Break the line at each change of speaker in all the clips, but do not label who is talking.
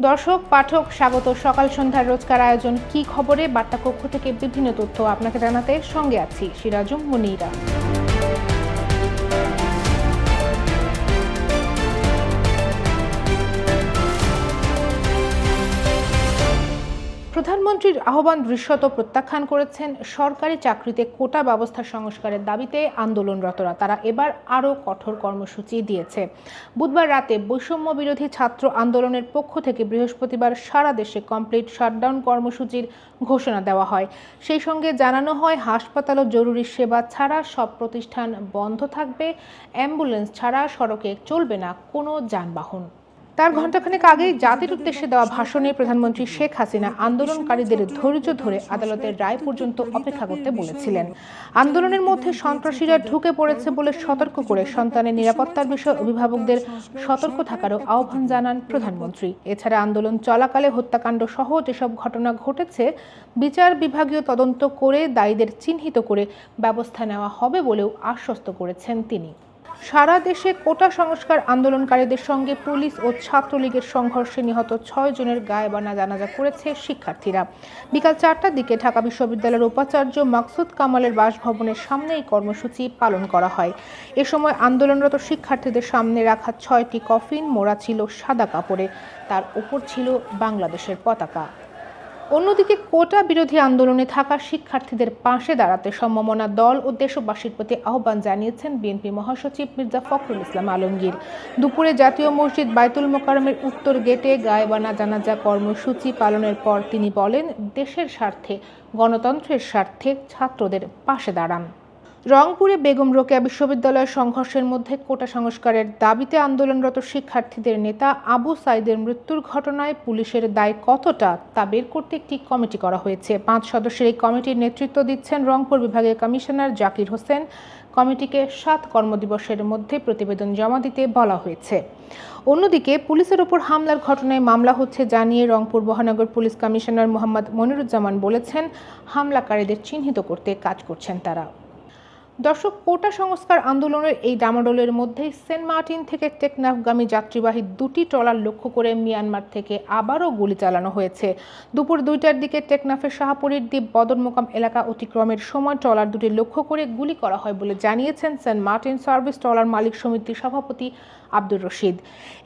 দর্শক, পাঠক, স্বাগত। সকাল সন্ধ্যার রোজকার আয়োজন কি খবরে? বার্তা কক্ষ থেকে বিভিন্ন তথ্য আপনাকে জানাতে সঙ্গে আছি সিরাজুম মুনিরা। প্রধানমন্ত্রীর আহ্বান দৃশ্যত প্রত্যাখ্যান করেছেন। সরকারি চাকরিতে কোটা ব্যবস্থা সংস্কারের দাবিতে আন্দোলনরতরা। তারা এবার আরও কঠোর কর্মসূচি দিয়েছে। বুধবার রাতে বৈষম্য বিরোধী ছাত্র আন্দোলনের পক্ষ থেকে বৃহস্পতিবার সারা দেশে কমপ্লিট শাটডাউন কর্মসূচির ঘোষণা দেওয়া হয়। সেই সঙ্গে জানানো হয়, হাসপাতাল ও জরুরি সেবা ছাড়া সব প্রতিষ্ঠান বন্ধ থাকবে। অ্যাম্বুলেন্স ছাড়া সড়কে চলবে না কোনো যানবাহন। তার ঘণ্টাখানেক আগেই জাতির উদ্দেশ্যে দেওয়া ভাষণে প্রধানমন্ত্রী শেখ হাসিনা আন্দোলনকারীদের ধৈর্য ধরে আদালতের রায় পর্যন্ত অপেক্ষা করতে বলেছিলেন। আন্দোলনের মধ্যে সন্ত্রাসীরা ঢুকে পড়েছে বলে সতর্ক করে সন্তানের নিরাপত্তার বিষয়ে অভিভাবকদের সতর্ক থাকারও আহ্বান জানান প্রধানমন্ত্রী। এছাড়া আন্দোলন চলাকালে হত্যাকাণ্ড সহ যেসব ঘটনা ঘটেছে, বিচার বিভাগীয় তদন্ত করে দায়ীদের চিহ্নিত করে ব্যবস্থা নেওয়া হবে বলেও আশ্বস্ত করেছেন তিনি। সারা দেশে কোটা সংস্কার আন্দোলনকারীদের সঙ্গে পুলিশ ও ছাত্রলীগের সংঘর্ষে নিহত ছয় জনের গায়েবানা জানাজা করেছে শিক্ষার্থীরা। বিকাল চারটার দিকে ঢাকা বিশ্ববিদ্যালয়ের উপাচার্য মাকসুদ কামালের বাসভবনের সামনে এই কর্মসূচি পালন করা হয়। এ সময় আন্দোলনরত শিক্ষার্থীদের সামনে রাখা ছয়টি কফিন, মোড়া ছিল সাদা কাপড়ে। তার উপর ছিল বাংলাদেশের পতাকা। অন্যদিকে কোটা বিরোধী আন্দোলনে থাকা শিক্ষার্থীদের পাশে দাঁড়াতে সম্ভাবনা দল ও দেশবাসীর প্রতি আহ্বান জানিয়েছেন বিএনপি মহাসচিব মির্জা ফখরুল ইসলাম আলমগীর। দুপুরে জাতীয় মসজিদ বাইতুল মোকারমের উত্তর গেটে গায়েবানা জানাজা কর্মসূচি পালনের পর তিনি বলেন, দেশের স্বার্থে, গণতন্ত্রের স্বার্থে ছাত্রদের পাশে দাঁড়ান। রংপুরে বেগম রোকেয়া বিশ্ববিদ্যালয়ের সংঘর্ষের মধ্যে কোটা সংস্কারের দাবিতে আন্দোলনরত শিক্ষার্থীদের নেতা আবু সাইদের মৃত্যুর ঘটনায় পুলিশের দায় কতটা তা বের করতে একটি কমিটি করা হয়েছে। পাঁচ সদস্যের এই কমিটির নেতৃত্ব দিচ্ছেন রংপুর বিভাগের কমিশনার জাকির হোসেন। কমিটিকে সাত কর্মদিবসের মধ্যে প্রতিবেদন জমা দিতে বলা হয়েছে। অন্যদিকে পুলিশের ওপর হামলার ঘটনায় মামলা হচ্ছে জানিয়ে রংপুর মহানগর পুলিশ কমিশনার মোহাম্মদ মনিরুজ্জামান বলেছেন, হামলাকারীদের চিহ্নিত করতে কাজ করছেন তারা। দর্শক, কোটা সংস্কার আন্দোলনের এই ডামাডোলের মধ্যেই সেন্ট মার্টিন থেকে টেকনাফগামী যাত্রীবাহী দুটি ট্রলার লক্ষ্য করে মিয়ানমার থেকে আবারও গুলি চালানো হয়েছে। দুপুর দুইটার দিকে টেকনাফের শাহপুরীর দ্বীপ বদরমোকাম এলাকা অতিক্রমের সময় ট্রলার দুটি লক্ষ্য করে গুলি করা হয় বলে জানিয়েছেন সেন্ট মার্টিন সার্ভিস ট্রলার মালিক সমিতির সভাপতি আব্দুর রশিদ।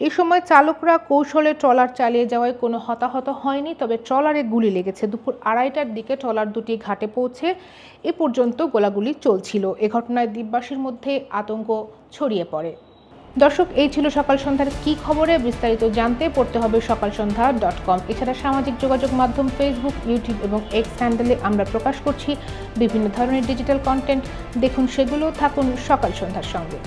এই সময় চালকরা কৌশলে ট্রলার চালিয়ে যাওয়ায় কোনো হতাহত হয়নি, তবে ট্রলারে গুলি লেগেছে। দুপুর আড়াইটার দিকে ট্রলার দুটি ঘাটে পৌঁছে এ পর্যন্ত গোলাগুলি চলছিল। এ ঘটনায় দ্বীপবাসীর মধ্যে আতঙ্ক ছড়িয়ে পড়ে। দর্শক, এই ছিল সকাল সন্ধ্যার কি খবরে? বিস্তারিত জানতে পড়তে হবে সকাল সন্ধ্যা ডট কম এছাড়া সামাজিক যোগাযোগ মাধ্যম ফেসবুক ইউটিউব এবং এক্স হ্যান্ডেলে আমরা প্রকাশ করছি বিভিন্ন ধরনের ডিজিটাল কন্টেন্ট দেখুন সেগুলো, থাকুন সকাল সন্ধ্যার সঙ্গে।